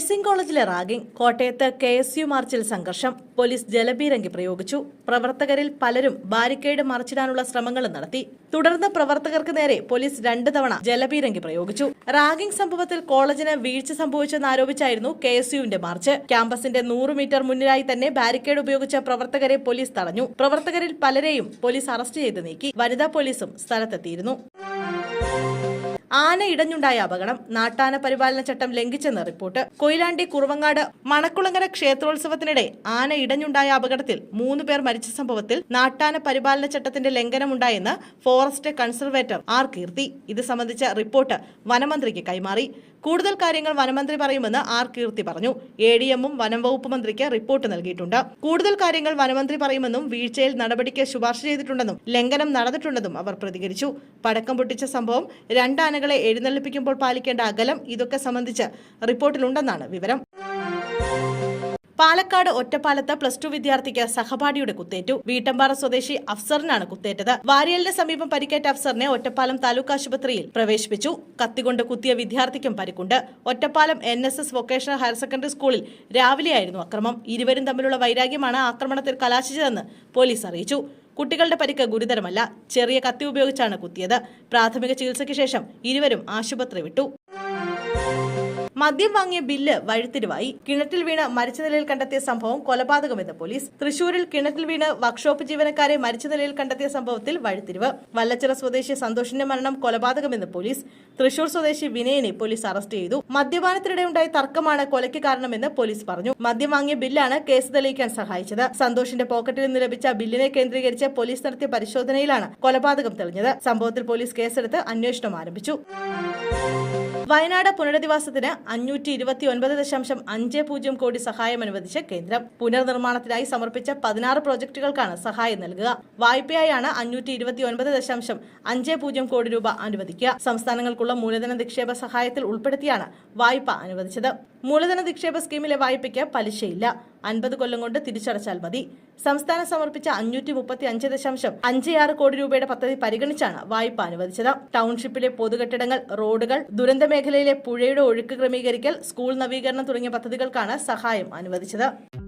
Nursing കോളേജിലെ ragging കോട്ടയത്ത് K S U മാർച്ചിൽ സംഘർഷം പോലീസ് ജലബീരങ്കി പ്രയോഗിച്ചു. പ്രവർത്തകരിൽ പലരും ബാരിക്കേഡ് മറിച്ചിടാനുള്ള ശ്രമങ്ങൾ നടത്തി. തുടർന്ന് പ്രവർത്തകർക്ക് നേരെ പോലീസ് രണ്ട് തവണ ജലബീരങ്കി പ്രയോഗിച്ചു. റാഗിംഗ് സംഭവത്തിൽ കോളേജിന് വീഴ്ച സംഭവിച്ചെന്നാരോപിച്ചായിരുന്നു കെ എസ് യുവിന്റെ മാർച്ച്. ക്യാമ്പസിന്റെ നൂറ് മീറ്റർ മുന്നിലായി തന്നെ ബാരിക്കേഡ് ഉപയോഗിച്ച പ്രവർത്തകരെ പോലീസ് തടഞ്ഞു. പ്രവർത്തകരിൽ പലരെയും പോലീസ് അറസ്റ്റ് ചെയ്ത് നീക്കി. വനിതാ പോലീസും സ്ഥലത്തെത്തിയിരുന്നു. ആന ഇടഞ്ഞുണ്ടായ അപകടം നാട്ടാന പരിപാലന ചട്ടം ലംഘിച്ചെന്ന് റിപ്പോർട്ട്. കൊയിലാണ്ടി കുറുവങ്ങാട് മണക്കുളങ്ങര ക്ഷേത്രോത്സവത്തിനിടെ ആന ഇടഞ്ഞുണ്ടായ അപകടത്തിൽ മൂന്ന് പേർ മരിച്ച സംഭവത്തിൽ നാട്ടാന പരിപാലന ചട്ടത്തിന്റെ ലംഘനമുണ്ടായെന്ന് ഫോറസ്റ്റ് കൺസർവേറ്റർ ആർ കീർത്തി. ഇത് സംബന്ധിച്ച റിപ്പോർട്ട് വനമന്ത്രിക്ക് കൈമാറി. കൂടുതൽ കാര്യങ്ങൾ വനമന്ത്രി പറയുമെന്ന് ആർ കീർത്തി പറഞ്ഞു. എ ഡി എമ്മും വനം വകുപ്പ് മന്ത്രിക്ക് റിപ്പോർട്ട് നൽകിയിട്ടുണ്ട്. കൂടുതൽ കാര്യങ്ങൾ വനമന്ത്രി പറയുമെന്നും വീഴ്ചയിൽ നടപടിക്ക് ശുപാർശ ചെയ്തിട്ടുണ്ടെന്നും ലംഘനം നടന്നിട്ടുണ്ടെന്നും അവർ പ്രതികരിച്ചു. പടക്കം പൊട്ടിച്ച സംഭവം രണ്ടാനകളെ എഴുന്നള്ളിപ്പിക്കുമ്പോൾ പാലിക്കേണ്ട അകലം ഇതൊക്കെ സംബന്ധിച്ച് റിപ്പോർട്ടിലുണ്ടെന്നാണ് വിവരം. പാലക്കാട് ഒറ്റപ്പാലത്ത് പ്ലസ് ടു വിദ്യാർത്ഥിക്ക് സഹപാഠിയുടെ കുത്തേറ്റു. വീട്ടമ്പാറ സ്വദേശി അഫ്സറിനാണ് കുത്തേറ്റത്. വാരിയലിന് സമീപം പരിക്കേറ്റ അഫ്സറിനെ ഒറ്റപ്പാലം താലൂക്ക് ആശുപത്രിയിൽ പ്രവേശിപ്പിച്ചു. കത്തികൊണ്ട് കുത്തിയ വിദ്യാർത്ഥിക്കും പരിക്കുണ്ട്. Ottapalam N S S vocational higher secondary സ്കൂളിൽ രാവിലെയായിരുന്നു അക്രമം. ഇരുവരും തമ്മിലുള്ള വൈരാഗ്യമാണ് ആക്രമണത്തിൽ കലാശിച്ചതെന്ന് പോലീസ് അറിയിച്ചു. കുട്ടികളുടെ പരിക്ക് ഗുരുതരമല്ല. ചെറിയ കത്തി ഉപയോഗിച്ചാണ് കുത്തിയത്. പ്രാഥമിക ചികിത്സയ്ക്ക് ശേഷം ഇരുവരും ആശുപത്രി വിട്ടു. മദ്യം വാങ്ങിയ ബില്ല് വഴിത്തിരിവായി. കിണറ്റിൽ വീണ് മരിച്ച നിലയിൽ കണ്ടെത്തിയ സംഭവം കൊലപാതകമെന്ന് പോലീസ്. തൃശൂരിൽ കിണറ്റിൽ വീണ് വർക്ക്ഷോപ്പ് ജീവനക്കാരെ മരിച്ച നിലയിൽ കണ്ടെത്തിയ സംഭവത്തിൽ വഴിത്തിരിവ്. വല്ലച്ചിറ സ്വദേശി സന്തോഷിന്റെ മരണം കൊലപാതകമെന്ന് പോലീസ്. തൃശൂർ സ്വദേശി വിനയനെ പോലീസ് അറസ്റ്റ് ചെയ്തു. മദ്യപാനത്തിനിടെ ഉണ്ടായ തർക്കമാണ് കൊലയ്ക്ക് കാരണമെന്ന് പോലീസ് പറഞ്ഞു. മദ്യം വാങ്ങിയ ബില്ലാണ് കേസ് തെളിയിക്കാൻ സഹായിച്ചത്. സന്തോഷിന്റെ പോക്കറ്റിൽ നിന്ന് ലഭിച്ച ബില്ലിനെ കേന്ദ്രീകരിച്ച് പോലീസ് നടത്തിയ പരിശോധനയിലാണ് കൊലപാതകം തെളിഞ്ഞത്. സംഭവത്തിൽ പോലീസ് കേസെടുത്ത് അന്വേഷണം ആരംഭിച്ചു. വയനാട് പുനരധിവാസത്തിന് അഞ്ഞൂറ്റി ഇരുപത്തി ഒൻപത് ദശാംശം അഞ്ച് പൂജ്യം കോടി സഹായം അനുവദിച്ച കേന്ദ്രം പുനർനിർമ്മാണത്തിനായി സമർപ്പിച്ച പതിനാറ് പ്രോജക്ടുകൾക്കാണ് സഹായം നൽകുക. വായ്പയായാണ് അഞ്ഞൂറ്റി ഇരുപത്തി ഒൻപത് ദശാംശം അഞ്ച് പൂജ്യം കോടി രൂപ അനുവദിക്കുക. സംസ്ഥാനങ്ങൾക്കുള്ള മൂലധന നിക്ഷേപ സഹായത്തിൽ ഉൾപ്പെടുത്തിയാണ് വായ്പ അനുവദിച്ചത്. മൂലധന നിക്ഷേപ സ്കീമിലെ വായ്പയ്ക്ക് പലിശയില്ല. അൻപത് കൊല്ലം കൊണ്ട് തിരിച്ചടച്ചാൽ മതി. സംസ്ഥാനം സമർപ്പിച്ച അഞ്ഞൂറ്റി മുപ്പത്തി അഞ്ച് ദശാംശം അഞ്ച് ആറ് കോടി രൂപയുടെ പദ്ധതി പരിഗണിച്ചാണ് വായ്പ അനുവദിച്ചത്. ടൗൺഷിപ്പിലെ പൊതുകെട്ടിടങ്ങൾ റോഡുകൾ ദുരന്ത മേഖലയിലെ പുഴയുടെ ഒഴുക്ക് ക്രമീകരിക്കൽ സ്കൂൾ നവീകരണം തുടങ്ങിയ പദ്ധതികൾക്കാണ് സഹായം അനുവദിച്ചത്.